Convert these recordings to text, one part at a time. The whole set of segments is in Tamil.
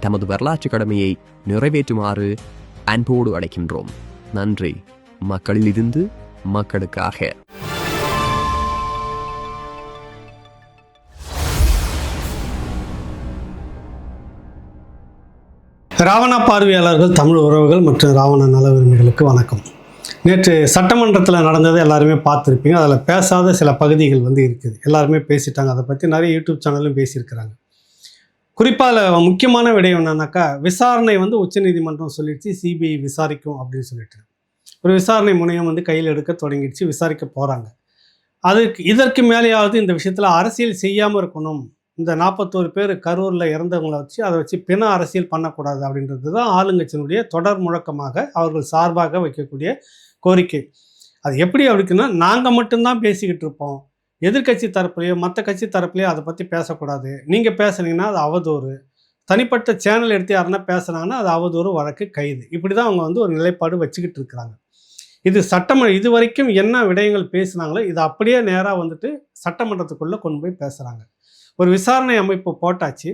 தமது வரலாற்று கடமையை நிறைவேற்றுமாறு அன்போடு அழைக்கின்றோம். நன்றி. மக்களிலிருந்து மக்களுக்காக. ராவணா பார்வையாளர்கள் தமிழ் உறவுகள் மற்றும் ராவண நலவரிமைகளுக்கு வணக்கம். நேற்று சட்டமன்றத்தில் நடந்ததை எல்லாருமே பார்த்துருப்பீங்க. அதில் பேசாத சில பகுதிகள் வந்து இருக்குது. எல்லாருமே பேசிட்டாங்க. அதை பற்றி நிறைய யூடியூப் சேனலும் பேசியிருக்கிறாங்க. குறிப்பாக அதில் முக்கியமான விடயம் என்னன்னாக்கா விசாரணை வந்து உச்சநீதிமன்றம் சொல்லிடுச்சு சிபிஐ விசாரிக்கும் அப்படின்னு சொல்லிட்டு. ஒரு விசாரணை முனையம் வந்து கையில் எடுக்க தொடங்கிடுச்சு விசாரிக்க போகிறாங்க அதுக்கு இதற்கு மேலேயாவது இந்த விஷயத்தில் அரசியல் செய்யாமல் இருக்கணும். இந்த நாற்பத்தோரு பேர் கரூரில் இறந்தவங்கள வச்சு அதை வச்சு பிண அரசியல் பண்ணக்கூடாது அப்படின்றது தான் ஆளுங்கட்சியினுடைய தொடர் முழக்கமாக அவர்கள் சார்பாக வைக்கக்கூடிய கோரிக்கை. அது எப்படி அப்படின்னா நாங்கள் மட்டும்தான் பேசிக்கிட்டு இருப்போம். எதிர்க்கட்சி தரப்புலையோ மற்ற கட்சி தரப்புலையோ அதை பற்றி பேசக்கூடாது. நீங்கள் பேசுனீங்கன்னா அது அவதூறு. தனிப்பட்ட சேனல் எடுத்து யாருன்னா பேசுனாங்கன்னா அது அவதூறு வழக்கு கைது. இப்படி தான் அவங்க வந்து ஒரு நிலைப்பாடு வச்சுக்கிட்டு இருக்கிறாங்க. இது சட்டமன்ற இது வரைக்கும் என்ன விடயங்கள் பேசுனாங்களோ இது அப்படியே நேராக வந்துட்டு சட்டமன்றத்துக்குள்ளே கொண்டு போய் பேசுகிறாங்க ஒரு விசாரணை அமைப்பு போட்டாச்சு.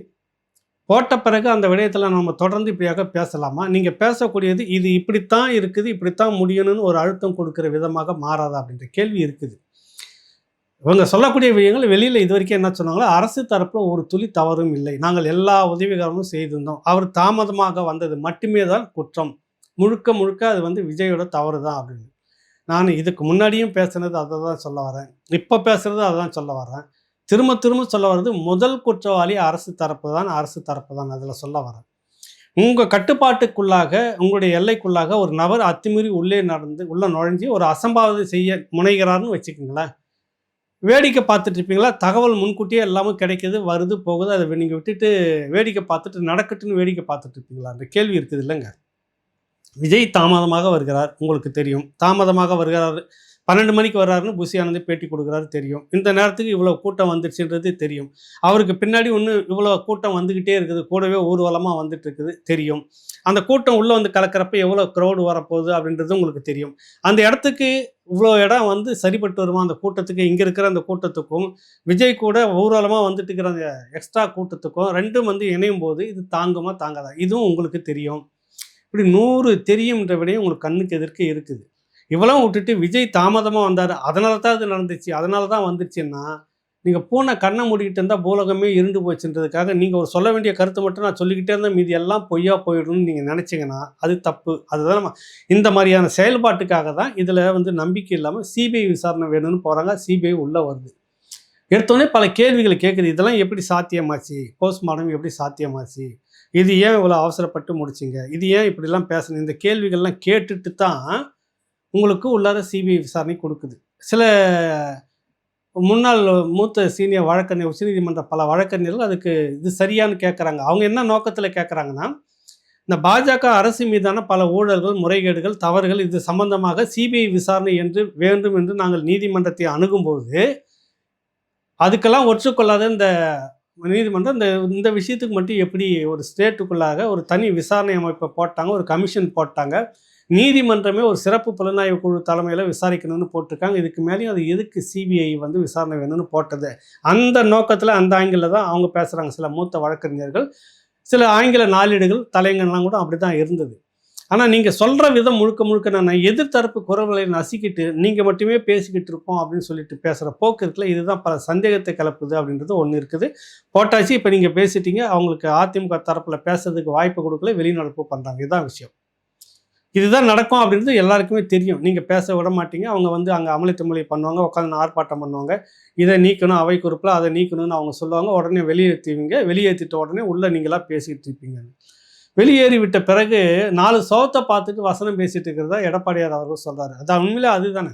போட்ட பிறகு அந்த விடயத்தில் நம்ம தொடர்ந்து இப்படியாக பேசலாமா? நீங்கள் பேசக்கூடியது இது இப்படித்தான் இருக்குது இப்படித்தான் முடியணும்னு ஒரு அழுத்தம் கொடுக்குற விதமாக மாறாதா அப்படின்ற கேள்வி இருக்குது. இவங்க சொல்லக்கூடிய விஷயங்கள் வெளியில் இது வரைக்கும் என்ன சொன்னாங்களோ அரசு தரப்பில் ஒரு துளி தவறும் இல்லை. நாங்கள் எல்லா உதவிகரமும் செய்திருந்தோம். அவர் தாமதமாக வந்தது மட்டுமே தான் குற்றம். முழுக்க முழுக்க அது வந்து விஜயோட தவறு தான் அப்படின்னு. நான் இதுக்கு முன்னாடியும் பேசுனது அதை தான் சொல்ல வரேன். இப்போ பேசுறது அதை தான் சொல்ல வரேன். திரும்ப திரும்ப சொல்ல வர்றது முதல் குற்றவாளி அரசு தரப்பு தான் அரசு தரப்பு தான் அதில் சொல்ல வரேன். உங்கள் கட்டுப்பாட்டுக்குள்ளாக உங்களுடைய எல்லைக்குள்ளாக ஒரு நபர் அத்துமீறி உள்ளே நடந்து உள்ளே நுழைஞ்சு ஒரு அசம்பாவிதம் செய்ய முனைகிறாருன்னு வச்சுக்கோங்களேன். வேடிக்கை பார்த்துட்டு இருப்பீங்களா? தகவல் முன்கூட்டியே எல்லாமே கிடைக்கிது வருது போகுது. அதை நீங்கள் விட்டுட்டு வேடிக்கை பார்த்துட்டு நடக்கட்டுன்னு வேடிக்கை பார்த்துட்டு இருப்பீங்களா? அந்த கேள்வி இருக்குது இல்லைங்க. விஜய் தாமதமாக வருகிறார் உங்களுக்கு தெரியும். தாமதமாக வருகிறார் பன்னெண்டு மணிக்கு வர்றாருன்னு புசி பேட்டி கொடுக்குறாரு தெரியும். இந்த நேரத்துக்கு இவ்வளோ கூட்டம் வந்துடுச்சுன்றது தெரியும். அவருக்கு பின்னாடி ஒன்று இவ்வளோ கூட்டம் வந்துக்கிட்டே இருக்குது கூடவே ஊர்வலமாக வந்துட்டு இருக்குது தெரியும். அந்த கூட்டம் உள்ளே வந்து கலக்கிறப்ப எவ்வளோ க்ரௌடு வரப்போகுது அப்படின்றது உங்களுக்கு தெரியும். அந்த இடத்துக்கு இவ்வளோ இடம் வந்து சரிப்பட்டு வருமா? அந்த கூட்டத்துக்கு இங்கே இருக்கிற அந்த கூட்டத்துக்கும் விஜய் கூட ஊர்வலமாக வந்துட்டு இருக்கிற அந்த எக்ஸ்ட்ரா கூட்டத்துக்கும் ரெண்டும் வந்து இணையும் போது இது தாங்குமா தாங்காதா? இதுவும் உங்களுக்கு தெரியும். இப்படி நூறு தெரியும்ன்ற விடையும் உங்களுக்கு கண்ணுக்கு எதிர்க்க இருக்குது. இவ்வளவு விட்டுட்டு விஜய் தாமதமாக வந்தார். அதனால தான் அது நடந்துச்சு. அதனால தான் வந்துச்சுன்னா நீங்கள் பூனை கண்ணை மூடிக்கிட்டு இருந்தால் பூலகமே இருண்டு போச்சுன்றதுக்காக நீங்கள் ஒரு சொல்ல வேண்டிய கருத்தை மட்டும் நான் சொல்லிக்கிட்டே இருந்தால் மீதி எல்லாம் பொய்யா போயிடணும்னு நீங்கள் நினச்சிங்கன்னா அது தப்பு. அதுதான் நம்ம இந்த மாதிரியான செயல்பாட்டுக்காக தான் இதில் வந்து நம்பிக்கை இல்லாமல் சிபிஐ விசாரணை வேணும்னு போகிறாங்க சிபிஐ உள்ளே வருது. எடுத்தோடனே பல கேள்விகளை கேட்குது இதெல்லாம் எப்படி சாத்தியமாச்சு? போஸ்ட்மார்ட்டம் எப்படி சாத்தியமாச்சு? இது ஏன் இவ்வளோ அவசரப்பட்டு முடிச்சிங்க? இது ஏன் இப்படிலாம் பேசணும்? இந்த கேள்விகள்லாம் கேட்டுட்டு தான் உங்களுக்கு உள்ளார சிபிஐ விசாரணை கொடுக்குது. சில முன்னாள் மூத்த சீனியர் வழக்கறிஞர் உச்சநீதிமன்ற பல வழக்கறிஞர்கள் அதுக்கு இது சரியான்னு கேட்குறாங்க அவங்க என்ன நோக்கத்தில் கேட்குறாங்கன்னா இந்த பாஜக அரசு மீதான பல ஊழல்கள் முறைகேடுகள் தவறுகள் இது சம்பந்தமாக சிபிஐ விசாரணை என்று வேண்டும் என்று நாங்கள் நீதிமன்றத்தை அணுகும்போது அதுக்கெல்லாம் ஒற்றுக்கொள்ளாத இந்த நீதிமன்றம் இந்த இந்த விஷயத்துக்கு மட்டும் எப்படி ஒரு ஸ்டேட்டுக்குள்ளாக ஒரு தனி விசாரணை அமைப்பை போட்டாங்க ஒரு கமிஷன் போட்டாங்க நீதிமன்றமே ஒரு சிறப்பு புலனாய்வு குழு தலைமையில் விசாரிக்கணும்னு போட்டிருக்காங்க. இதுக்கு மேலேயும் அது எதுக்கு சிபிஐ வந்து விசாரணை வேணும்னு போட்டது? அந்த நோக்கத்தில் அந்த ஆங்கிளில் தான் அவங்க பேசுகிறாங்க சில மூத்த வழக்கறிஞர்கள் சில ஆங்கில நாளிடுகள் தலைங்கள்லாம் கூட அப்படி தான் இருந்தது. ஆனால் நீங்கள் சொல்கிற விதம் முழுக்க முழுக்க நான் எதிர்த்தரப்பு குரல்களை நசுக்கிட்டு நீங்கள் மட்டுமே பேசிக்கிட்டு இருப்போம் அப்படின்னு சொல்லிட்டு பேசுகிற போக்கு இருக்குல்ல இதுதான் பல சந்தேகத்தை கலப்புது அப்படின்றது ஒன்று இருக்குது. போட்டாச்சு இப்போ நீங்கள் பேசிட்டீங்க அவங்களுக்கு அதிமுக தரப்பில் பேசுறதுக்கு வாய்ப்பு கொடுக்கல வெளிநடப்பு பண்ணுறாங்க இதுதான் விஷயம். இதுதான் நடக்கும் அப்படின்றது எல்லாருக்குமே தெரியும். நீங்கள் பேச விட மாட்டீங்க. அவங்க வந்து அங்கே அமளித்துமளி பண்ணுவாங்க உட்காந்து ஆர்ப்பாட்டம் பண்ணுவாங்க. இதை நீக்கணும் அவை குறிப்பில் அதை நீக்கணும்னு அவங்க சொல்லுவாங்க. உடனே வெளியேற்றுவீங்க வெளியேற்றிட்ட உடனே உள்ளே நீங்களாக பேசிகிட்டு இருப்பீங்க. வெளியேறி விட்ட பிறகு நாலு சோத்தை பார்த்துட்டு வசனம் பேசிட்டு இருக்கிறதா எடப்பாடியார் அவர்கள் சொல்றாரு. அது உண்மையிலே அதுதானே.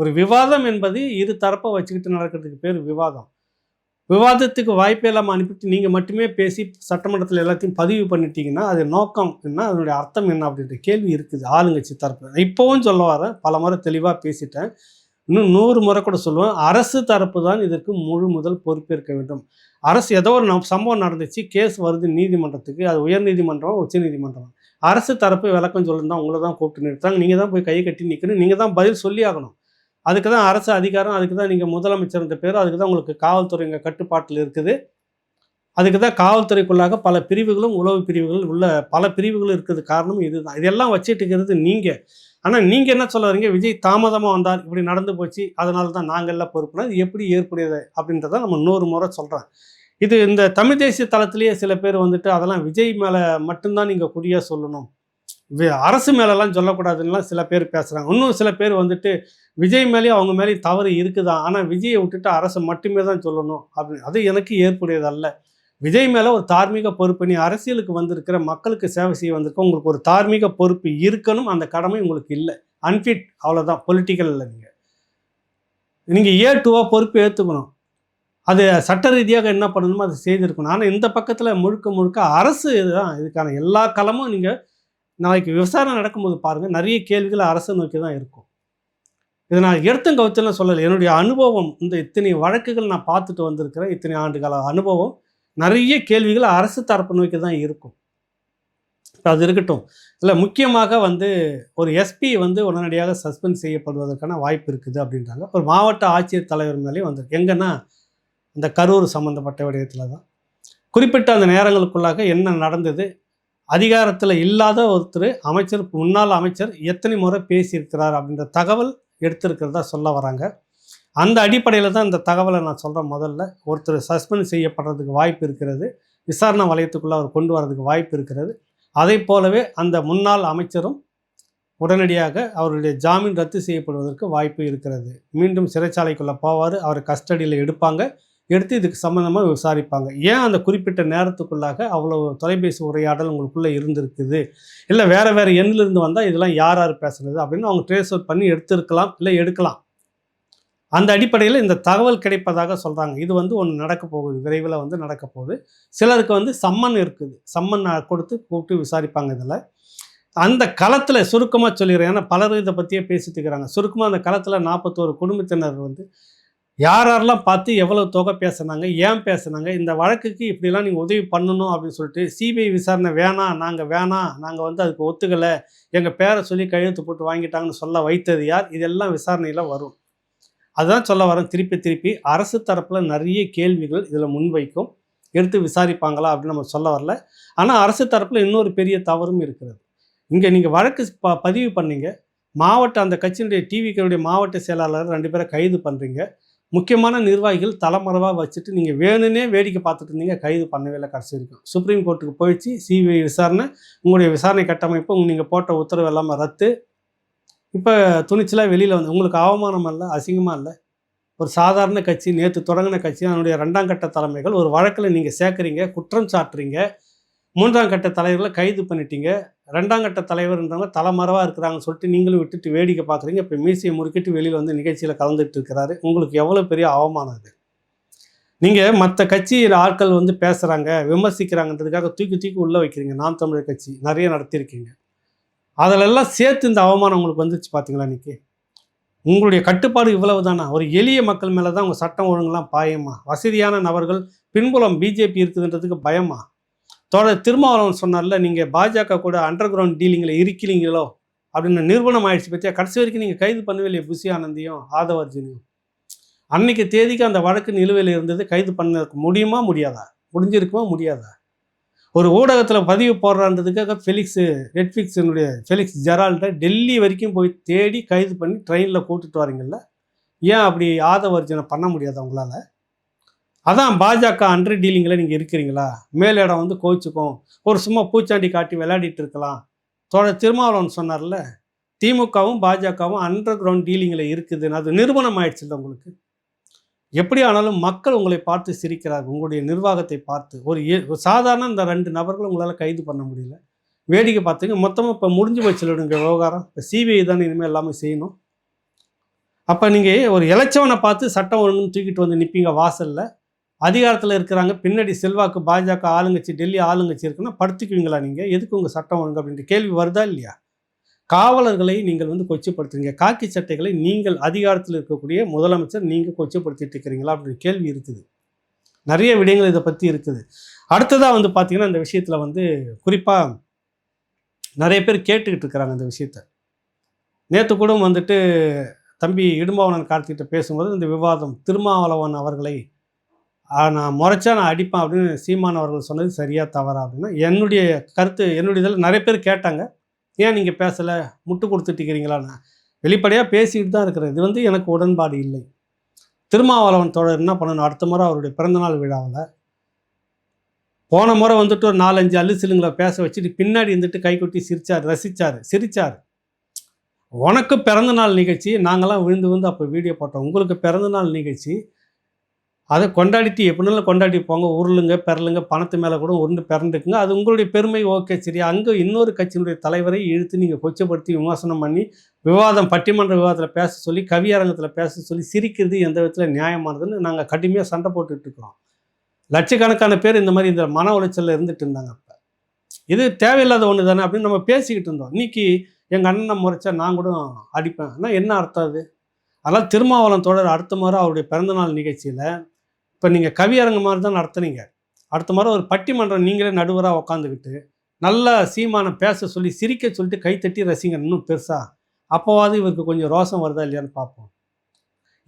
ஒரு விவாதம் என்பது இரு தரப்பை வச்சுக்கிட்டு நடக்கிறதுக்கு பேர் விவாதம். விவாதத்துக்கு வாய்ப்பே இல்லாமல் அனுப்பிட்டு நீங்கள் மட்டுமே பேசி சட்டமன்றத்தில் எல்லாத்தையும் பதிவு பண்ணிட்டீங்கன்னா அது நோக்கம் என்ன? அதனுடைய அர்த்தம் என்ன? அப்படின்ற கேள்வி இருக்குது. ஆளுங்கட்சி தரப்பு இப்போவும் சொல்ல வரேன் பல முறை தெளிவாக பேசிட்டேன். இன்னும் நூறு முறை கூட சொல்லுவேன். அரசு தரப்பு தான் இதற்கு முழு முதல் பொறுப்பேற்க வேண்டும். அரசு ஏதோ ஒரு நம் சம்பவம் நடந்துச்சு. கேஸ் வருது நீதிமன்றத்துக்கு. அது உயர்நீதிமன்றம் உச்சநீதிமன்றம். உச்ச நீதிமன்றம் அரசு தரப்பு விளக்கம் சொல்லுன்னு தான் உங்களை தான் கூப்பிட்டு நிறுத்தாங்க நீங்கள் தான் போய் கை கட்டி நிற்கணும் நீங்கள் தான் பதில் சொல்லி ஆகணும் அதுக்கு தான் அரசு அதிகாரம் அதுக்கு தான் நீங்கள் முதலமைச்சர்ன்ற பேர் அதுக்கு தான் உங்களுக்கு காவல்துறை இங்கே கட்டுப்பாட்டில் இருக்குது. அதுக்கு தான் காவல்துறைக்குள்ளாக பல பிரிவுகளும் உளவு பிரிவுகள் உள்ள பல பிரிவுகளும் இருக்கிறது காரணம் இதுதான். இதெல்லாம் வச்சுட்டு இருக்கிறது நீங்கள் ஆனால் நீங்கள் என்ன சொல்ல வரீங்க? விஜய் தாமதமாக வந்தால் இப்படி நடந்து போச்சு அதனால தான் நாங்கள் எல்லாம் பொறுப்புனா இது எப்படி ஏற்புடையது அப்படின்றத நம்ம நூறு முறை சொல்கிறேன் இது இந்த தமிழ் தேசிய தளத்திலேயே சில பேர் வந்துட்டு அதெல்லாம் விஜய் மேலே மட்டும்தான் நீங்கள் குறியாக சொல்லணும். அரசு மேலெல்லாம் சொல்லக்கூடாதுன்னுலாம் சில பேர் பேசுகிறாங்க இன்னும் சில பேர் வந்துட்டு விஜய் மேலேயும் அவங்க மேலேயும் தவறு இருக்குதான் ஆனால் விஜயை விட்டுட்டு அரசு மட்டுமே தான் சொல்லணும். அப்படின்னு அது எனக்கு ஏற்புடையதல்ல. விஜய் மேலே ஒரு தார்மீக பொறுப்பு நீ அரசியலுக்கு வந்திருக்கிற மக்களுக்கு சேவை செய்ய வந்திருக்க உங்களுக்கு ஒரு தார்மீக பொறுப்பு இருக்கணும் அந்த கடமை உங்களுக்கு இல்லை. அன்ஃபிட் அவ்வளோதான் பொலிட்டிக்கல் இல்லை நீங்கள் நீங்கள் ஏ டூவாக பொறுப்பு ஏற்றுக்கணும் அது சட்ட ரீதியாக என்ன பண்ணணுமோ அதை செய்திருக்கணும். ஆனால் இந்த பக்கத்தில் முழுக்க முழுக்க அரசு இதுதான் இதுக்கான எல்லா களமும் நீங்கள் நாளைக்கு விசாரணை நடக்கும்போது பாருங்கள் நிறைய கேள்விகள் அரசு நோக்கி தான் இருக்கும். இதை நான் எடுத்தும் கவுச்சலாம் சொல்லலை. என்னுடைய அனுபவம் இந்த இத்தனை வழக்குகள் நான் பார்த்துட்டு வந்திருக்கிறேன் இத்தனை ஆண்டுகால அனுபவம் நிறைய கேள்விகள் அரசு தரப்பு நோக்கி தான் இருக்கும். அது இருக்கட்டும். இல்லை முக்கியமாக வந்து ஒரு எஸ்பி வந்து உடனடியாக சஸ்பெண்ட் செய்யப்படுவதற்கான வாய்ப்பு இருக்குது அப்படின்றாங்க. ஒரு மாவட்ட ஆட்சியர் தலைவர் மேலேயும் வந்திருக்கு. எங்கன்னா இந்த கரூர் சம்மந்தப்பட்ட விடயத்தில் தான். குறிப்பிட்ட அந்த நேரங்களுக்குள்ளாக என்ன நடந்தது அதிகாரத்தில் இல்லாத ஒருத்தர் அமைச்சர் முன்னாள் அமைச்சர் எத்தனை முறை பேசியிருக்கிறார் அப்படின்ற தகவல் எடுத்திருக்கிறதா சொல்ல வராங்க. அந்த அடிப்படையில் தான் இந்த தகவலை நான் சொல்கிறேன் முதல்ல. ஒருத்தர் சஸ்பெண்ட் செய்யப்படுறதுக்கு வாய்ப்பு இருக்கிறது. விசாரணை வலயத்துக்குள்ளே அவர் கொண்டு வரதுக்கு வாய்ப்பு இருக்கிறது. அதை போலவே அந்த முன்னாள் அமைச்சரும் உடனடியாக அவருடைய ஜாமீன் ரத்து செய்யப்படுவதற்கு வாய்ப்பு இருக்கிறது. மீண்டும் சிறைச்சாலைக்குள்ளே போவார். அவர் கஸ்டடியில் எடுப்பாங்க. எடுத்து இதுக்கு சம்மந்தமாக விசாரிப்பாங்க. ஏன் அந்த குறிப்பிட்ட நேரத்துக்குள்ளாக அவ்வளோ தொலைபேசி உரையாடல் உங்களுக்குள்ளே இருந்திருக்குது? இல்லை வேறு வேறு எண்ணிலிருந்து வந்தால் இதெல்லாம் யார் யார் பேசுனது? அப்படின்னு அவங்க ட்ரேஸ் அவுட் பண்ணி எடுத்திருக்கலாம் இல்லை எடுக்கலாம். அந்த அடிப்படையில் இந்த தகவல் கிடைப்பதாக சொல்கிறாங்க இது வந்து ஒன்று நடக்க போகுது. விரைவில் வந்து நடக்க போகுது. சிலருக்கு வந்து சம்மன் இருக்குது. சம்மன் கொடுத்து கூப்பிட்டு விசாரிப்பாங்க இதில். அந்த களத்தில் சுருக்கமாக சொல்லிடுறேன். ஏன்னா பலரும் இதை பற்றியே பேசிட்டு இருக்கிறாங்க. சுருக்கமாக அந்த களத்தில் நாற்பத்தோரு குடும்பத்தினர் வந்து யார் யாரெல்லாம் பார்த்து எவ்வளோ தொகை பேசுனாங்க ஏன் பேசுனாங்க இந்த வழக்குக்கு இப்படிலாம் நீங்கள் உதவி பண்ணணும் அப்படின்னு சொல்லிட்டு சிபிஐ விசாரணை வேணாம் நாங்கள் வேணாம் நாங்கள் வந்து அதுக்கு ஒத்துக்கலை எங்கள் பேரை சொல்லி கையெழுத்து போட்டு வாங்கிட்டாங்கன்னு சொல்ல வைத்தது யார்? இதெல்லாம் விசாரணையில் வரும். அதுதான் சொல்ல வரேன். திருப்பி திருப்பி அரசு தரப்பில் நிறைய கேள்விகள் இதில் முன்வைக்கும். எடுத்து விசாரிப்பாங்களா அப்படின்னு நம்ம சொல்ல வரல. ஆனால் அரசு தரப்பில் இன்னொரு பெரிய தவறும் இருக்கிறது. இங்கே நீங்கள் வழக்கு ப பதிவு பண்ணீங்க. மாவட்ட அந்த கட்சியினுடைய டிவிக்களுடைய மாவட்ட செயலாளர் ரெண்டு பேரை கைது பண்ணுறீங்க முக்கியமான நிர்வாகிகள் தலைமறைவாக வச்சுட்டு நீங்கள் வேணும்னே வேடிக்கை பார்த்துட்டு இருந்தீங்க கைது பண்ணவே இல்லை கடைசி வரைக்கும். சுப்ரீம் கோர்ட்டுக்கு போயிடுச்சு சிபிஐ விசாரணை உங்களுடைய விசாரணை கட்டமைப்பு நீங்கள் போட்ட உத்தரவு எல்லாமே ரத்து. இப்போ துணிச்சலாக வெளியில் வந்து உங்களுக்கு அவமானம் இல்லை அசிங்கமாக இல்லை? ஒரு சாதாரண கட்சி நேற்று தொடங்கின கட்சி அதனுடைய ரெண்டாம் கட்ட தலைமைகள் ஒரு வழக்கில் நீங்கள் சேர்க்குறீங்க குற்றம் சாட்டுறீங்க மூன்றாம் கட்ட தலைவர்களை கைது பண்ணிட்டீங்க ரெண்டாம் கட்ட தலைவர்ன்றவங்க தலைமறைவாக இருக்கிறாங்கன்னு சொல்லிட்டு நீங்களும் விட்டுட்டு வேடிக்கை பார்க்குறீங்க. இப்போ மீசையை முறுக்கிட்டு வெளியில் வந்து நிகழ்ச்சியில் கலந்துட்டு இருக்கிறாரு. உங்களுக்கு எவ்வளோ பெரிய அவமானம் இது நீங்கள் மற்ற கட்சியில் ஆட்கள் வந்து பேசுகிறாங்க விமர்சிக்கிறாங்கன்றதுக்காக தூக்கி தூக்கி உள்ளே வைக்கிறீங்க. நாம் தமிழர் கட்சி நிறைய நடத்தியிருக்கீங்க. அதிலெல்லாம் சேர்த்து இந்த அவமானம் உங்களுக்கு வந்துச்சு பார்த்தீங்களா இன்னைக்கு? உங்களுடைய கட்டுப்பாடு இவ்வளவு தானா ஒரு எளிய மக்கள் மேலே தான் உங்கள் சட்டம் ஒழுங்குலாம் பாயமா? வசதியான நபர்கள் பின்புலம் பிஜேபி இருக்குதுன்றதுக்கு பயமா? தொடர் திருமாவளவன் சொன்னார்ல நீங்கள் பாஜக கூட அண்டர் கிரவுண்ட் டீலிங்கில் இருக்கிறீங்களோ அப்படின்னு நிறுவனம் ஆயிடுச்சு பற்றியா கடைசி வரைக்கும் நீங்கள் கைது பண்ணவே இல்லையா புசி ஆனந்தியும் ஆதவர்ஜினியும். அன்னைக்கு தேதிக்கு அந்த வழக்கு நிலுவையில் இருந்தது கைது பண்ண முடியுமா முடியாதா? முடிஞ்சிருக்குமா முடியாதா? ஒரு ஊடகத்தில் பதிவு போடுறான்றதுக்காக ஃபெலிக்ஸு நெட்ஃப்ளிக்ஸினுடைய ஃபெலிக்ஸ் ஜெரால்டை டெல்லி வரைக்கும் போய் தேடி கைது பண்ணி ட்ரெயினில் கூட்டுட்டு வரீங்கள்ல ஏன் அப்படி ஆதவர்ஜனை பண்ண முடியாது அவங்களால அதான் பாஜக அண்டர் டீலிங்கில் நீங்கள் இருக்கிறீங்களா? மேலிடம் வந்து கோச்சுக்கும் ஒரு சும்மா பூச்சாண்டி காட்டி விளையாடிட்டு இருக்கலாம். தோழர் திருமாவளவன் சொன்னார்ல திமுகவும் பாஜகவும் அண்டர் கிரவுண்ட் டீலிங்கில் இருக்குதுன்னு அது நிறுவனம் ஆயிடுச்சு இல்லை உங்களுக்கு? எப்படி ஆனாலும் மக்கள் உங்களை பார்த்து சிரிக்கிறார்கள் உங்களுடைய நிர்வாகத்தை பார்த்து. ஒரு ஏ- ஒரு சாதாரண இந்த ரெண்டு நபர்கள் உங்களால் கைது பண்ண முடியல. வேடிக்கை பார்த்தீங்க. மொத்தமாக இப்போ முடிஞ்சு போச்சு விடுங்க விவகாரம். இப்போ சிபிஐ தான் இனிமேல் எல்லாமே செய்யணும். அப்போ நீங்கள் ஒரு இளைச்சவனை பார்த்து சட்டம் ஒழுங்குன்னு தூக்கிட்டு வந்து நிற்பீங்க வாசலில். அதிகாரத்தில் இருக்கிறாங்க. பின்னாடி செல்வாக்கு பாஜக ஆளுங்கட்சி டெல்லி ஆளுங்கட்சி இருக்குன்னா படுத்துக்குவீங்களா நீங்கள் எதுக்கு உங்கள் சட்டம் ஒழுங்கு அப்படின்ற கேள்வி வருதா இல்லையா? காவலர்களை நீங்கள் வந்து கொச்சப்படுத்துறீங்க. காக்கி சட்டைகளை நீங்கள் அதிகாரத்தில் இருக்கக்கூடிய முதலமைச்சர் நீங்கள் கொச்சப்படுத்திட்டு இருக்கிறீங்களா அப்படின்ற கேள்வி இருக்குது. நிறைய விடயங்கள் இதை பற்றி இருக்குது. அடுத்ததாக வந்து பார்த்தீங்கன்னா இந்த விஷயத்தில் வந்து குறிப்பாக நிறைய பேர் கேட்டுக்கிட்டு இருக்கிறாங்க இந்த விஷயத்த. நேற்று கூட வந்துட்டு தம்பி இடும்பாவனன் கார்த்திகிட்ட பேசும்போது இந்த விவாதம் திருமாவளவன் அவர்களை நான் முறைச்சா நான் அடிப்பேன் அப்படின்னு சீமான் அவர்கள் சொன்னது சரியாக தவறா அப்படின்னா என்னுடைய கருத்து என்னுடைய இதில் நிறைய பேர் கேட்டாங்க. ஏன் நீங்கள் பேசலை? முட்டு கொடுத்துட்டு இருக்கிறீங்களான்னு வெளிப்படையாக பேசிக்கிட்டு தான் இருக்கிறேன். இது வந்து எனக்கு உடன்பாடு இல்லை. திருமாவளவன் தொடர் என்ன பண்ணணும்? அடுத்த முறை அவருடைய பிறந்தநாள் விழாவில் போன முறை வந்துட்டு ஒரு நாலஞ்சு அல்லுசிலுங்களை பேச வச்சுட்டு பின்னாடி இருந்துட்டு கைகொட்டி சிரிச்சார் ரசிச்சார் சிரிச்சார். உனக்கு பிறந்தநாள் நிகழ்ச்சி நாங்களாம் விழுந்து விழுந்து அப்போ வீடியோ போட்டோம். உங்களுக்கு பிறந்தநாள் நிகழ்ச்சி அதை கொண்டாடிட்டு எப்படினாலும் கொண்டாடி போங்க. உருளுங்க பெறலுங்க பணத்து மேலே கூட ஒன்று பிறந்துக்குங்க. அது உங்களுடைய பெருமை. ஓகே சரி. அங்கே இன்னொரு கட்சியினுடைய தலைவரை இழுத்து நீங்கள் கொச்சப்படுத்தி விமர்சனம் பண்ணி விவாதம் பட்டிமன்ற விவாதத்தில் பேச சொல்லி கவியரங்கத்தில் பேச சொல்லி சிரிக்கிறது எந்த விதத்தில் நியாயமானதுன்னு நாங்கள் கடுமையாக சண்டை போட்டுட்ருக்கிறோம் லட்சக்கணக்கான பேர் இந்த மாதிரி இந்த மன உளைச்சலில் இருந்துட்டு இருந்தாங்க அப்போ. இது தேவையில்லாத ஒன்று தானே அப்படின்னு நம்ம பேசிக்கிட்டு இருந்தோம். இன்னைக்கு எங்கள் அண்ணனை முறைச்சா நான் கூட அடிப்பேன். ஆனால் என்ன அர்த்தம் அது? அதெல்லாம் திருமாவளம் தொடர் அடுத்த முறை அவருடைய பிறந்தநாள் நிகழ்ச்சியில் இப்போ நீங்கள் கவியரங்கு மாதிரி தான் நடத்துனீங்க. அடுத்த மாதிரி ஒரு பட்டிமன்றம் நீங்களே நடுவராக உக்காந்துக்கிட்டு நல்லா சீமானை பேச சொல்லி சிரிக்க சொல்லிட்டு கைத்தட்டி ரசிங்க இன்னும் பெருசாக அப்போவாது இவருக்கு கொஞ்சம் ரோசம் வருதா இல்லையான்னு பார்ப்போம்.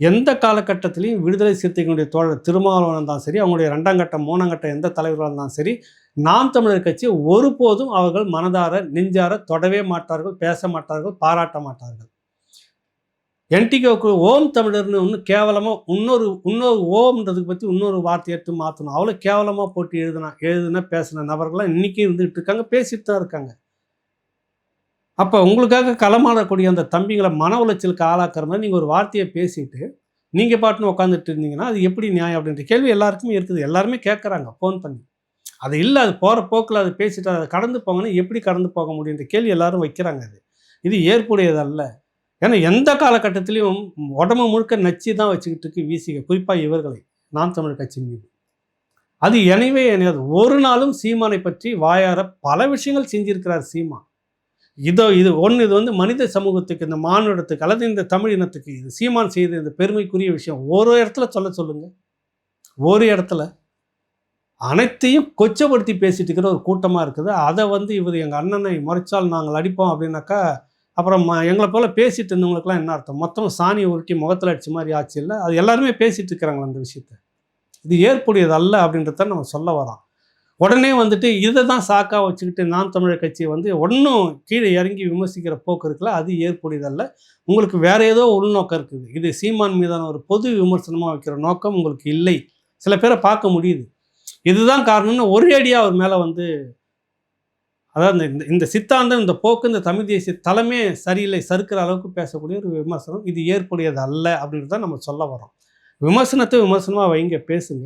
எந்த காலகட்டத்திலையும் விடுதலை சிறுத்தைகளுடைய தோழர் திருமாவளவன் இருந்தாலும் சரி அவங்களுடைய ரெண்டாம் கட்டம் மூணாம் கட்டம் எந்த தலைவராக இருந்தாலும் சரி நாம் தமிழர் கட்சி ஒருபோதும் அவர்கள் மனதார நெஞ்சார தொடவே மாட்டார்கள் பேச மாட்டார்கள் பாராட்ட மாட்டார்கள். என்டிகோக்கு ஓம் தமிழர்னு இன்னும் கேவலமாக இன்னொரு இன்னொரு ஓம்ன்றதுக்கு பற்றி இன்னொரு வார்த்தை எடுத்து மாற்றணும் அவ்வளோ கேவலமாக போட்டு எழுதுனா எழுதுனா பேசின நபர்கள்லாம் இன்றைக்கி இருந்துகிட்டு இருக்காங்க பேசிட்டு தான் இருக்காங்க. அப்போ உங்களுக்காக களமாடக்கூடிய அந்த தம்பிங்களை மன உளைச்சலுக்கு ஆளாக்குற மாதிரி நீங்கள் ஒரு வார்த்தையை பேசிட்டு நீங்கள் பாட்டுன்னு உட்காந்துட்டு இருந்தீங்கன்னா அது எப்படி நியாயம் அப்படின்ற கேள்வி எல்லாருக்குமே இருக்குது. எல்லாருமே கேட்குறாங்க ஃபோன் பண்ணி. அது இல்லை அது போகிற போக்கில் அது பேசிட்டு அதை கடந்து போங்கன்னா எப்படி கடந்து போக முடியுன்ற கேள்வி எல்லாரும் வைக்கிறாங்க அது. இது ஏற்புடையதல்ல. ஏன்னா எந்த காலகட்டத்திலையும் உடம்பு முழுக்க நச்சு தான் வச்சுக்கிட்டு இருக்கு வீசிக. குறிப்பாக இவர்களை. நாம் தமிழ் கட்சி மீது. அது எனவே எனது ஒரு நாளும் சீமானை பற்றி வாயார பல விஷயங்கள் செஞ்சிருக்கிறார் சீமா. இதோ இது ஒன்று இது வந்து மனித சமூகத்துக்கு இந்த மானுடத்துக்கு அல்லது இந்த தமிழ் இனத்துக்கு இது சீமான் செய்த இந்த பெருமைக்குரிய விஷயம். ஒரு இடத்துல சொல்ல சொல்லுங்க. ஒரு இடத்துல. அனைத்தையும் கொச்சப்படுத்தி பேசிட்டு இருக்கிற ஒரு கூட்டமாக இருக்குது. அதை வந்து இவர் எங்கள் அண்ணனை முறைச்சால் நாங்கள் அடிப்போம் அப்படின்னாக்கா அப்புறம் ம- எங்களை போல் பேசிட்டு இருந்தவங்களுக்குலாம் என்ன அர்த்தம்? மொத்தம் சாணியை உருட்டி முகத்தில் அடிச்ச மாதிரி ஆச்சு இல்லை? அது எல்லாருமே பேசிகிட்டு இருக்கிறாங்களா அந்த விஷயத்த? இது ஏற்புடையது அல்ல அப்படின்றத நம்ம சொல்ல வரோம். உடனே வந்துட்டு இதை தான் சாக்கா வச்சுக்கிட்டு நான் தமிழர் கட்சியை வந்து ஒன்றும் கீழே இறங்கி விமர்சிக்கிற போக்கு இருக்குல்ல? அது ஏற்புடையதல்ல உங்களுக்கு வேற ஏதோ உள்நோக்கம் இருக்குது. இது சீமான் மீதான ஒரு பொது விமர்சனமாக வைக்கிற நோக்கம் உங்களுக்கு இல்லை. சில பேரை பார்க்க முடியுது. இதுதான் காரணம்னு ஒரே அடியாக அவர் மேலே வந்து அதாவது இந்த இந்த சித்தாந்தம் இந்த போக்கு இந்த தமிழ் தேசிய தலைமே சரியில்லை சறுக்கிற அளவுக்கு பேசக்கூடிய ஒரு விமர்சனம். இது ஏற்புடையது அல்ல அப்படின்னு தான் நம்ம சொல்ல வரோம் விமர்சனத்தை விமர்சனமாக வைங்க பேசுங்க.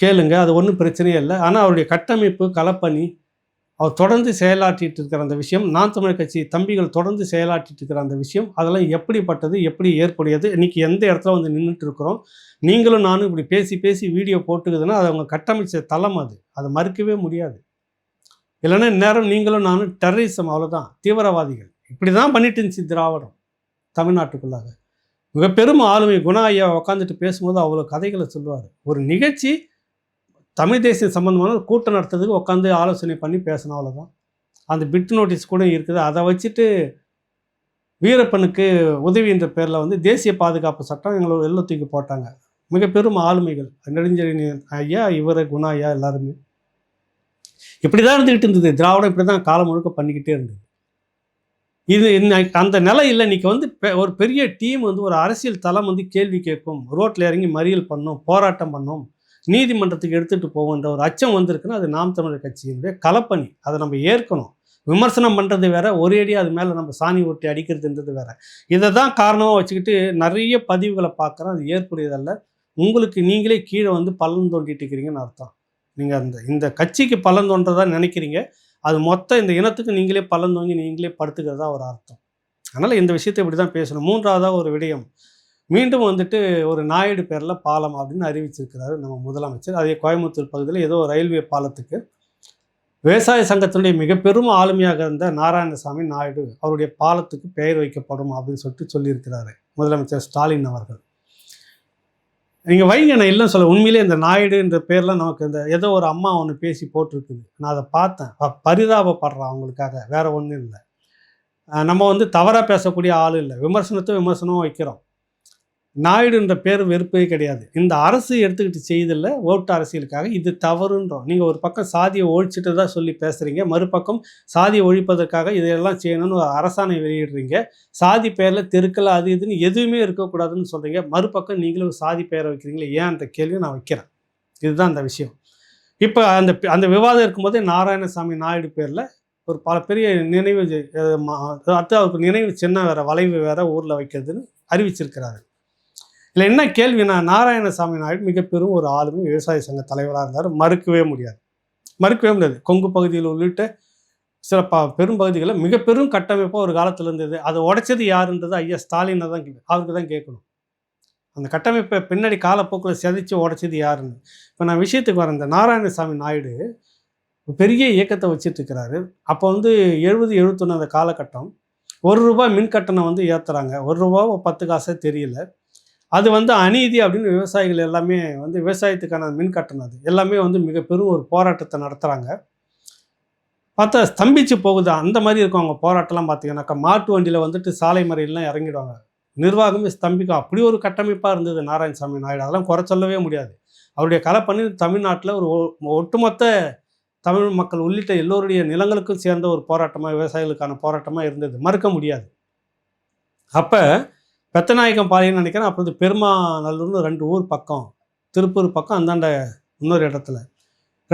கேளுங்க அது ஒன்றும் பிரச்சனையே இல்லை. ஆனால் அவருடைய கட்டமைப்பு களப்பணி அவர் தொடர்ந்து செயலாற்றிட்டு இருக்கிற அந்த விஷயம் நான் தமிழ் கட்சி தம்பிகள் தொடர்ந்து செயலாற்றிட்டு இருக்கிற அந்த விஷயம் அதெல்லாம் எப்படிப்பட்டது எப்படி ஏற்புடையது இன்றைக்கி எந்த இடத்துல வந்து நின்றுட்டு இருக்கிறோம் நீங்களும் நானும் இப்படி பேசி பேசி வீடியோ போட்டுக்குதுன்னா அது அவங்க கட்டமைச்ச தளம் அது. அதை மறுக்கவே முடியாது. இல்லைன்னா இந்நேரம் நீங்களும் நானும் டெரரிசம் அவ்வளோதான் தீவிரவாதிகள். இப்படி தான் பண்ணிட்டு இருந்துச்சு திராவிடம் தமிழ்நாட்டுக்குள்ளாக. மிக பெரும் ஆளுமை குணா ஐயா உட்காந்துட்டு பேசும்போது அவ்வளோ கதைகளை சொல்லுவார். ஒரு நிகழ்ச்சி தமிழ் தேசியம் சம்மந்தமான ஒரு கூட்டம் நடத்துறதுக்கு உட்காந்து ஆலோசனை பண்ணி பேசணும் அவ்வளோதான் அந்த பிட் நோட்டீஸ் கூட இருக்குது. அதை வச்சுட்டு வீரப்பனுக்கு உதவி என்ற பேரில் வந்து தேசிய பாதுகாப்பு சட்டம் எங்களோட எல்லாம் தூக்கி போட்டாங்க. மிக பெரும் ஆளுமைகள். நெடுஞ்செழியன் ஐயா இவர் குணா ஐயா எல்லாருமே. இப்படி தான் இருந்துகிட்டு இருந்தது. திராவிடம் இப்படி தான் காலம் முழுக்க பண்ணிக்கிட்டே இருந்தது. இது அந்த நிலையில் இல்லை வந்து பெ- ஒரு பெரிய டீம் வந்து ஒரு அரசியல் தளம் வந்து கேள்வி கேட்கும். ரோட்டில் இறங்கி மறியல் பண்ணும் போராட்டம் பண்ணும். நீதிமன்றத்துக்கு எடுத்துகிட்டு போகுன்ற ஒரு அச்சம் வந்திருக்குன்னா அது நாம் தமிழர் கட்சியினுடைய கலப்பணி. அதை நம்ம ஏற்கணும். விமர்சனம் பண்ணுறது வேற ஒரேடியாக அது மேலே நம்ம சாணி ஒட்டி அடிக்கிறதுன்றது வேற. இதை தான் காரணமாக வச்சுக்கிட்டு நிறைய பதிவுகளை பார்க்குறோம் அது ஏற்புடையதல்ல. உங்களுக்கு நீங்களே கீழே வந்து பள்ளம் தோண்டிட்டு இருக்கிறீங்கன்னு அர்த்தம். நீங்கள் அந்த இந்த கட்சிக்கு பலன் தோன்றதா நினைக்கிறீங்க? அது மொத்த இந்த இனத்துக்கு நீங்களே பலன் தோங்கி நீங்களே படுத்துக்கிறதா ஒரு அர்த்தம். அதனால் இந்த விஷயத்தை இப்படி தான் பேசணும். மூன்றாவதாக ஒரு விடயம். மீண்டும் வந்துட்டு ஒரு நாயுடு பேரில் பாலம் அப்படின்னு அறிவிச்சிருக்கிறாரு நம்ம முதலமைச்சர். அதே கோயம்புத்தூர் பகுதியில் ஏதோ ரயில்வே பாலத்துக்கு. விவசாய சங்கத்தினுடைய மிக பெரும் ஆளுமையாக இருந்த நாராயணசாமி நாயுடு அவருடைய பாலத்துக்கு பெயர் வைக்கப்படும் அப்படின்னு சொல்லிட்டு சொல்லியிருக்கிறாரு முதலமைச்சர் ஸ்டாலின் அவர்கள். நீங்கள் வைங்க நான் இல்லைன்னு சொல்ல உண்மையிலே இந்த நாயுடுன்ற பேர்லாம் நமக்கு இந்த ஏதோ ஒரு அம்மா ஒன்று பேசி போட்டிருக்குது. நான் அதை பார்த்தேன். ப- பரிதாபப்படுறேன் அவங்களுக்காக வேறு ஒன்றும் இல்லை. நம்ம வந்து தவறாக பேசக்கூடிய ஆள் இல்லை. விமர்சனத்தை விமர்சனம் வைக்கிறோம். நாயுடுன்ற பேர் வெறுப்பே கிடையாது. இந்த அரசு எடுத்துக்கிட்டு செய்தில்ல ஓட்டு அரசியலுக்காக இது தவறுன்றோம். நீங்கள் ஒரு பக்கம் சாதியை ஒழிச்சிட்டு தான் சொல்லி பேசுகிறீங்க மறுபக்கம் சாதியை ஒழிப்பதற்காக இதையெல்லாம் செய்யணும்னு ஒரு அரசாணை வெளியிடுறீங்க. சாதி பெயரில் தெருக்கள் அது இதுன்னு எதுவுமே இருக்கக்கூடாதுன்னு சொல்கிறீங்க மறுபக்கம் நீங்களும் ஒரு சாதி பெயரை வைக்கிறீங்களே ஏன்ற கேள்வி நான் வைக்கிறேன்? இதுதான் அந்த விஷயம். இப்போ அந்த அந்த விவாதம் இருக்கும்போது நாராயணசாமி நாயுடு பேரில் ஒரு பல பெரிய நினைவு அடுத்து அவருக்கு நினைவு சின்ன வேறு வளைவு வேறு ஊரில் வைக்கிறதுன்னு அறிவிச்சிருக்கிறாரு. இல்லை என்ன கேள்வினா நாராயணசாமி நாயுடு மிக பெரும் ஒரு ஆளுமை விவசாய சங்க தலைவராக இருந்தார். மறுக்கவே முடியாது. மறுக்கவே முடியாது. கொங்கு பகுதியில் உள்ளிட்ட சில ப பெரும் பகுதிகளில் மிக பெரும் கட்டமைப்பாக ஒரு காலத்தில் இருந்தது. அதை உடைச்சது யாருன்றது ஐயா ஸ்டாலினை தான் அவருக்கு தான் கேட்கணும். அந்த கட்டமைப்பை பின்னாடி காலப்போக்கில் சிதைச்சு உடைச்சது யாருன்னு. இப்போ நான் விஷயத்துக்கு வரேன். இந்த நாராயணசாமி நாயுடு பெரிய இயக்கத்தை வச்சுட்டு இருக்கிறாரு. அப்போ வந்து எழுபது எழுபத்தொன்னு அந்த காலகட்டம் ஒரு ரூபாய் மின் கட்டணம் வந்து ஏற்றுறாங்க ஒரு ரூபா பத்து காசே தெரியல. அது வந்து அநீதி அப்படின்னு விவசாயிகள் எல்லாமே வந்து விவசாயத்துக்கான மின் கட்டணம் அது. எல்லாமே வந்து மிக பெரும் ஒரு போராட்டத்தை நடத்துகிறாங்க பார்த்தா ஸ்தம்பிச்சு போகுது. அந்த மாதிரி இருக்கும் அவங்க போராட்டம்லாம் பார்த்தீங்கன்னாக்கா மாட்டு வண்டியில் வந்துட்டு சாலை மறியல்லாம் இறங்கிடுவாங்க. நிர்வாகமே ஸ்தம்பிக்கும். அப்படி ஒரு கட்டமைப்பாக இருந்தது நாராயணசாமி நாயுடு. அதெல்லாம் குறை சொல்லவே முடியாது. அவருடைய கலைப்பணி தமிழ்நாட்டில் ஒரு ஒ- ஒட்டுமொத்த தமிழ் மக்கள் உள்ளிட்ட எல்லோருடைய நிலங்களுக்கும் சேர்ந்த ஒரு போராட்டமாக விவசாயிகளுக்கான போராட்டமாக இருந்தது. மறுக்க முடியாது. அப்போ பெத்தநாயக்கம் பாளையம்னு நினைக்கிறேன். அப்புறம் பெருமாநல்லூர்னு ரெண்டு ஊர் பக்கம் திருப்பூர் பக்கம் அந்தாண்ட இன்னொரு இடத்துல.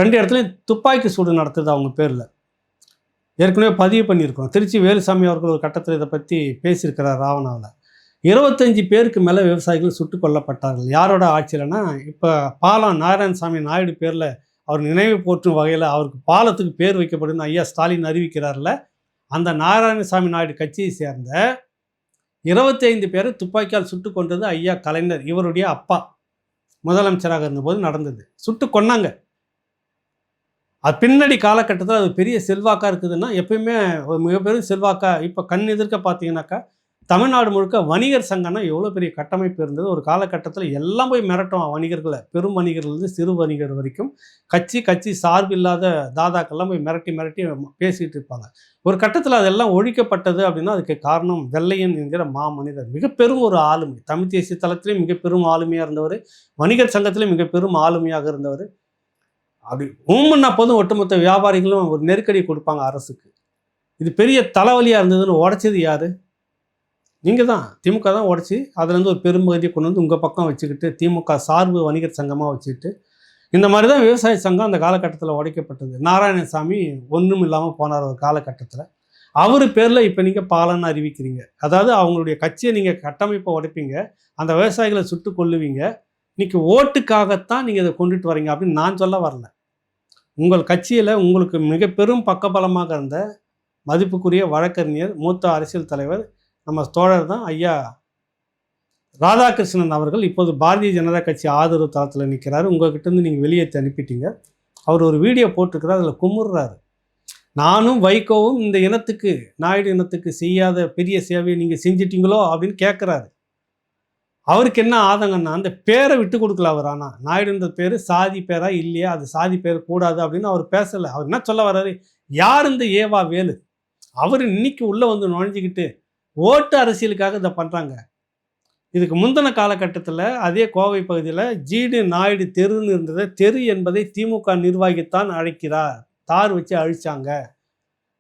ரெண்டு இடத்துலையும் துப்பாக்கி சூடு நடத்துது அவங்க பேரில். ஏற்கனவே பதிவு பண்ணியிருக்கோம் திருச்சி வேலுசாமி அவர்கள் ஒரு கட்டத்தில் இதை பற்றி பேசியிருக்கிறார் ராவணாவில் இருபத்தஞ்சி பேருக்கு மேலே விவசாயிகள் சுட்டு கொல்லப்பட்டார்கள். யாரோட ஆட்சியிலனா இப்போ பாலம் நாராயணசாமி நாயுடு பேரில் அவர் நினைவு போற்றும் வகையில் அவருக்கு பாலத்துக்கு பேர் வைக்கப்படும் ஐயா ஸ்டாலின் அறிவிக்கிறார்ல. அந்த நாராயணசாமி நாயுடு கட்சியை சேர்ந்த இருபத்தைந்து பேரை துப்பாக்கியால் சுட்டு கொண்டது ஐயா கலைஞர் இவருடைய அப்பா. முதலமைச்சராக இருந்தபோது நடந்தது. சுட்டு கொன்னாங்க. அது பின்னாடி காலகட்டத்தில் அது பெரிய செல்வாக்காக இருக்குதுன்னா எப்பயுமே ஒரு மிகப்பெரும் செல்வாக்கா. இப்போ கண் எதிர்க்க பார்த்தீங்கன்னாக்கா தமிழ்நாடு முழுக்க வணிகர் சங்கம்னா எவ்வளோ பெரிய கட்டமைப்பு இருந்தது? ஒரு காலகட்டத்தில் எல்லாம் போய் மிரட்டும் வணிகர்களை. பெரும் வணிகர்லேருந்து சிறு வணிகர் வரைக்கும். கட்சி கட்சி சார்பில்லாத தாதாக்கள்லாம் போய் மிரட்டி மிரட்டி பேசிகிட்டு இருப்பாங்க. ஒரு கட்டத்தில் அதெல்லாம் ஒழிக்கப்பட்டது அப்படின்னா அதுக்கு காரணம் வெள்ளையன் என்கிற மாமனிதர். மிக பெரும் ஒரு ஆளுமை. தமிழ் தேசிய தளத்திலே மிக பெரும் ஆளுமையாக இருந்தவர். வணிகர் சங்கத்திலே மிக பெரும் ஆளுமையாக இருந்தவர். அப்படி ஊமுன்னா போதும் ஒட்டுமொத்த வியாபாரிகளும் ஒரு நெருக்கடி கொடுப்பாங்க அரசுக்கு. இது பெரிய தலைவலியாக இருந்ததுன்னு உடைச்சது யாரு? நீங்கள் தான் திமுக தான் உடச்சி அதுலேருந்து ஒரு பெரும்பகுதியை கொண்டு வந்து உங்கள் பக்கம் வச்சுக்கிட்டு திமுக சார்பு வணிகர் சங்கமாக வச்சுக்கிட்டு இந்த மாதிரி தான் விவசாய சங்கம் அந்த காலகட்டத்தில் உடைக்கப்பட்டது. நாராயணசாமி ஒன்றும் இல்லாமல் போனார் ஒரு காலகட்டத்தில். அவர் பேரில் இப்போ நீங்கள் பாலன்னு அறிவிக்கிறீங்க. அதாவது அவங்களுடைய கட்சியை நீங்கள் கட்டமைப்பை உடைப்பீங்க அந்த விவசாயிகளை சுட்டு கொள்ளுவீங்க இன்னைக்கு ஓட்டுக்காகத்தான் நீங்கள் இதை கொண்டுட்டு வரீங்க அப்படின்னு நான் சொல்ல வரல. உங்கள் கட்சியில் உங்களுக்கு மிக பெரும் பக்கபலமாக இருந்த மதிப்புக்குரிய வழக்கறிஞர் மூத்த அரசியல் தலைவர் நம்ம தோழர் தான் ஐயா ராதாகிருஷ்ணன் அவர்கள். இப்போது பாரதிய ஜனதா கட்சி ஆதரவு தளத்தில் நிற்கிறாரு உங்ககிட்டருந்து நீங்கள் வெளியேற்றி அனுப்பிட்டீங்க. அவர் ஒரு வீடியோ போட்டிருக்கிறார் அதில் குமுறுறாரு. நானும் வைகோவும் இந்த இனத்துக்கு நாயுடு இனத்துக்கு செய்யாத பெரிய சேவையை நீங்கள் செஞ்சிட்டீங்களோ அப்படின்னு கேட்குறாரு அவருக்கு என்ன ஆதங்கன்னா அந்த பேரை விட்டு கொடுக்கல அவர் ஆனால் நாயுடுன்ற பேர் சாதி பேரா இல்லையா? அது சாதி பேர் கூடாது அப்படின்னு அவர் பேசலை. அவர் என்ன சொல்ல வர்றாரு? யார் இந்த ஏவா வேலு? அவர் இன்னைக்கு உள்ளே வந்து நுழைஞ்சிக்கிட்டு ஓட்டு அரசியலுக்காக இதை பண்ணுறாங்க இதுக்கு முந்தின காலகட்டத்தில் அதே கோவை பகுதியில் ஜீடு நாயுடு தெருன்னு இருந்தது தெரு என்பதை திமுக நிர்வாகித்தான் அழைக்கிறார். தார் வச்சு அழிச்சாங்க.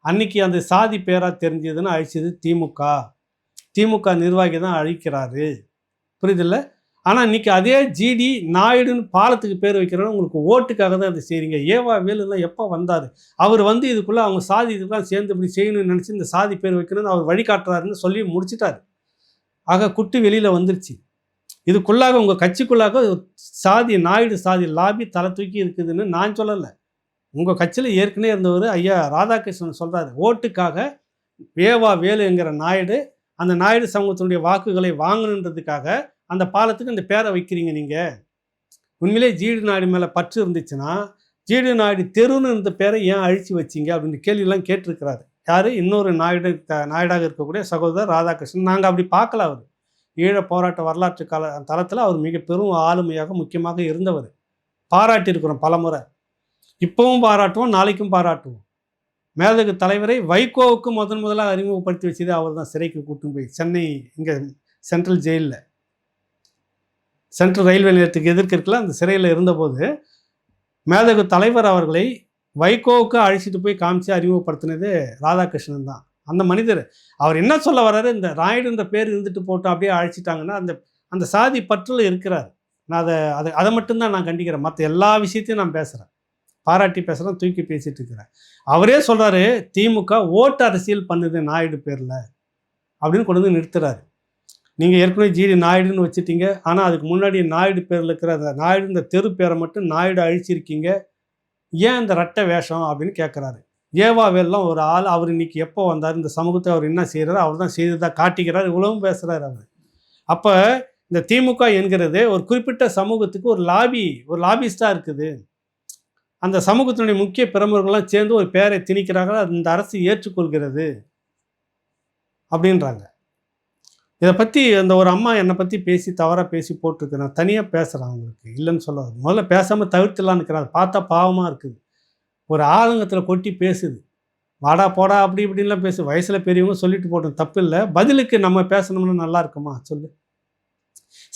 அன்னைக்கு அந்த சாதி பேராக தெரிஞ்சதுன்னு அழிச்சது திமுக. திமுக நிர்வாகி தான் அழிக்கிறாரு. புரியுதில்லை? ஆனால் இன்றைக்கி அதே ஜிடி நாயுடுன்னு பாலத்துக்கு பேர் வைக்கிறவங்க உங்களுக்கு ஓட்டுக்காக தான் அதை செய்கிறீங்க ஏவா வேலுலாம் எப்போ வந்தார்? அவர் வந்து இதுக்குள்ளே அவங்க சாதி இதுக்கெல்லாம் சேர்ந்து இப்படி செய்யணும்னு நினச்சி இந்த சாதி பேர் வைக்கணும்னு அவர் வழிகாட்டுறாருன்னு சொல்லி முடிச்சிட்டார். ஆக குட்டி வெளியில் வந்துருச்சு. இதுக்குள்ளாக உங்கள் கட்சிக்குள்ளாக சாதி நாயுடு சாதி லாபி தலை தூக்கி இருக்குதுன்னு நான் சொல்லலை. உங்கள் கட்சியில் ஏற்கனவே இருந்தவர் ஐயா ராதாகிருஷ்ணன் சொல்கிறாரு ஓட்டுக்காக வேவா வேலுங்கிற நாயுடு அந்த நாயுடு சமூகத்தினுடைய வாக்குகளை வாங்கணுன்றதுக்காக அந்த பாலத்துக்கு இந்த பேரை வைக்கிறீங்க நீங்கள் உண்மையிலே ஜீடு நாயுடு மேலே பற்று இருந்துச்சுன்னா ஜீடு நாயுடு தெருன்னு இருந்த பேரை ஏன் அழிச்சு வச்சீங்க அப்படின்னு கேள்வியெல்லாம் கேட்டிருக்கிறாரு. யார்? இன்னொரு நாயுடு த- நாயுடாக இருக்கக்கூடிய சகோதரர் ராதாகிருஷ்ணன். நாங்கள் அப்படி பார்க்கல அவர். ஈழ போராட்ட வரலாற்று கால தளத்தில் அவர் மிக பெரும் ஆளுமையாக முக்கியமாக இருந்தவர். பாராட்டியிருக்கிறோம் பலமுறை. இப்போவும் பாராட்டுவோம் நாளைக்கும் பாராட்டுவோம். மேலதுக்கு தலைவரை வைகோவுக்கு முதன் முதலாக அறிமுகப்படுத்தி வச்சது அவர் தான் சிறைக்கு கூட்டின்னு போய் சென்னை இங்கே சென்ட்ரல் ஜெயிலில். சென்ட்ரல் ரயில்வே நிலையத்துக்கு எதிர்க்க இருக்கல அந்த சிறையில் இருந்தபோது மேதகு தலைவர் அவர்களை வைகோவுக்கு அழைச்சிட்டு போய் காமிச்சு அறிமுகப்படுத்தினது ராதாகிருஷ்ணன் தான். அந்த மனிதர் அவர் என்ன சொல்ல வர்றாரு? இந்த ராயுடுன்ற பேர் இருந்துட்டு போட்டு அப்படியே அழைச்சிட்டாங்கன்னா அந்த அந்த சாதி பற்றில் இருக்கிறார். நான் அதை அதை அதை மட்டும்தான் நான் கண்டிக்கிறேன். மற்ற எல்லா விஷயத்தையும் நான் பேசுகிறேன் பாராட்டி பேசுகிறேன் தூக்கி பேசிட்டு இருக்கிறேன். அவரே சொல்கிறாரு திமுக ஓட்டு அரசியல் பண்ணுது நாயுடு பேரில் அப்படின்னு கொண்டு வந்து நிறுத்துறாரு. நீங்கள் ஏற்கனவே ஜிடி நாயுடுன்னு வச்சுட்டீங்க. ஆனால் அதுக்கு முன்னாடி நாயுடு பேரில் இருக்கிற அந்த நாயுடு இந்த தெரு பேரை மட்டும் நாயுடு அழிச்சிருக்கீங்க. ஏன் இந்த ரட்டை வேஷம் அப்படின்னு கேட்குறாரு ஏவா வேல்லாம் ஒரு ஆள் அவர் இன்னைக்கு எப்போ வந்தார் இந்த சமூகத்தை அவர் என்ன செய்கிறார் அவர் தான் செய்ததாக காட்டிக்கிறார் இவ்வளவும் பேசுகிறார் அவர். அப்போ இந்த திமுக என்கிறது ஒரு குறிப்பிட்ட சமூகத்துக்கு ஒரு லாபி ஒரு லாபிஸ்டாக இருக்குது. அந்த சமூகத்தினுடைய முக்கிய பிரமுகர்கள்லாம் சேர்ந்து ஒரு பேரை திணிக்கிறார்கள் அது இந்த அரசு ஏற்றுக்கொள்கிறது. அப்படின்றாங்க. இதை பற்றி அந்த ஒரு அம்மா என்னை பற்றி பேசி தவறாக பேசி போட்டிருக்கு. நான் தனியாக பேசுகிறேன் அவங்களுக்கு. இல்லைன்னு சொல்ல முதல்ல பேசாமல் தவிர்த்துலான்னு இருக்கிறாங்க பார்த்தா பாவமாக இருக்குது. ஒரு ஆலங்கத்தில் கொட்டி பேசுது. வாடா போடா அப்படி இப்படின்லாம் பேசு. வயசில் பெரியவங்க சொல்லிட்டு போட்டோம் தப்பு இல்லை. பதிலுக்கு நம்ம பேசணும்னு நல்லா இருக்குமா? சொல்லு.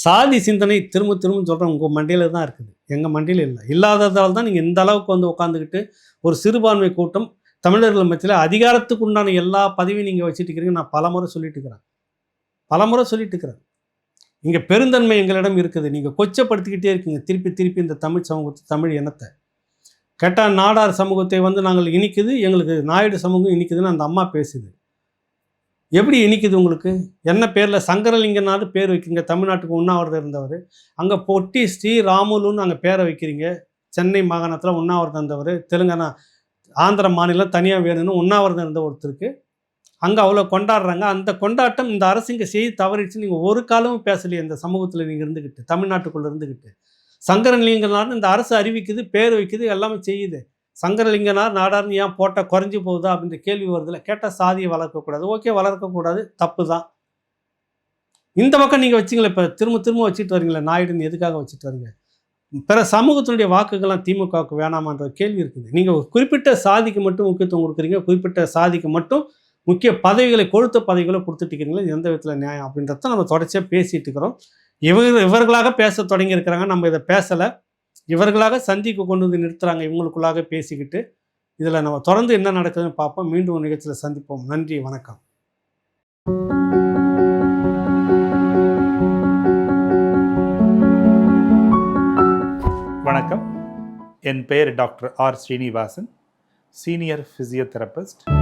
சாதி சிந்தனை திரும்ப திரும்ப சொல்கிறேன் உங்கள் மண்டியில் தான் இருக்குது. எங்கள் மண்டியில் இல்லை. இல்லாததால் தான் நீங்கள் இந்த அளவுக்கு வந்து உட்காந்துக்கிட்டு ஒரு சிறுபான்மை கூட்டம் தமிழர்கள் மத்தியில் அதிகாரத்துக்கு உண்டான எல்லா பதவியும் நீங்கள் வச்சுட்டு இருக்கிறீங்க நான் பலமுறை சொல்லிட்டு இருக்கிறேன். பலமுறை சொல்லிட்டு இருக்கிறார். இங்கே பெருந்தன்மை எங்களிடம் இருக்குது. நீங்கள் கொச்சப்படுத்திக்கிட்டே இருக்கீங்க. திருப்பி திருப்பி இந்த தமிழ் சமூகத்தை தமிழ் இனத்தை. கேட்டால் நாடார் சமூகத்தை வந்து நாங்கள் இனிக்குது. எங்களுக்கு நாயுடு சமூகம் இனிக்குதுன்னு அந்த அம்மா பேசுது. எப்படி இனிக்குது உங்களுக்கு? என்ன பேரில்? சங்கரலிங்கனாலும் பேர் வைக்கிறீங்க. தமிழ்நாட்டுக்கு உண்ணாவிரதம் இருந்தவர். அங்கே பொட்டி ஸ்ரீ ராமுலுன்னு அங்கே பேரை வைக்கிறீங்க. சென்னை மாகாணத்தில் உண்ணாவிரதம் இருந்தவர். தெலுங்கானா ஆந்திர மாநிலம் தனியாக வேணும்னு உண்ணாவிரதம் இருந்த ஒருத்தருக்கு. அங்கே அவ்வளோ கொண்டாடுறாங்க. அந்த கொண்டாட்டம் இந்த அரசு இங்கே செய்து தவறிச்சு நீங்கள் ஒரு காலமும் பேசலையே இந்த சமூகத்தில் நீங்கள் இருந்துக்கிட்டு தமிழ்நாட்டுக்குள்ளே இருந்துக்கிட்டு சங்கரலிங்கனார்னு இந்த அரசு அறிவிக்குது பேர் வைக்குது எல்லாமே செய்யுது. சங்கரலிங்கனார் நாடார்னு ஏன் போட்டால் குறைஞ்சி போகுதா அப்படின்ற கேள்வி வருதுல கேட்டால் சாதியை வளர்க்கக்கூடாது ஓகே வளர்க்கக்கூடாது தப்பு தான். இந்த பக்கம் நீங்கள் வச்சிங்களே இப்போ திரும்ப திரும்ப வச்சுட்டு வரீங்களே நாயுடுன்னு எதுக்காக வச்சுட்டு வரீங்க? பிற சமூகத்தினுடைய வாக்குகள்லாம் திமுகவுக்கு வேணாமான்ற கேள்வி இருக்குது. நீங்கள் ஒரு குறிப்பிட்ட சாதிக்கு மட்டும் முக்கியத்துவம் கொடுக்குறீங்க. குறிப்பிட்ட சாதிக்கு மட்டும் முக்கிய பதவிகளை கொழுத்த பதவிகளை கொடுத்துட்டு இருக்கிறீங்களா எந்த விதத்தில் நியாயம் அப்படின்றத நம்ம தொடர்ச்சியாக பேசிகிட்டு இருக்கிறோம். இவங்க இவர்களாக பேச தொடங்கி இருக்கிறாங்க. நம்ம இதை பேசலை. இவர்களாக சந்திக்கு கொண்டு வந்து நிறுத்துகிறாங்க இவங்களுக்குள்ளாக பேசிக்கிட்டு இதில் நம்ம தொடர்ந்து என்ன நடக்குதுன்னு பார்ப்போம். மீண்டும் ஒரு நிகழ்ச்சியில் சந்திப்போம். நன்றி வணக்கம். வணக்கம். என் பெயர் doctor R Srinivasan senior physiotherapist.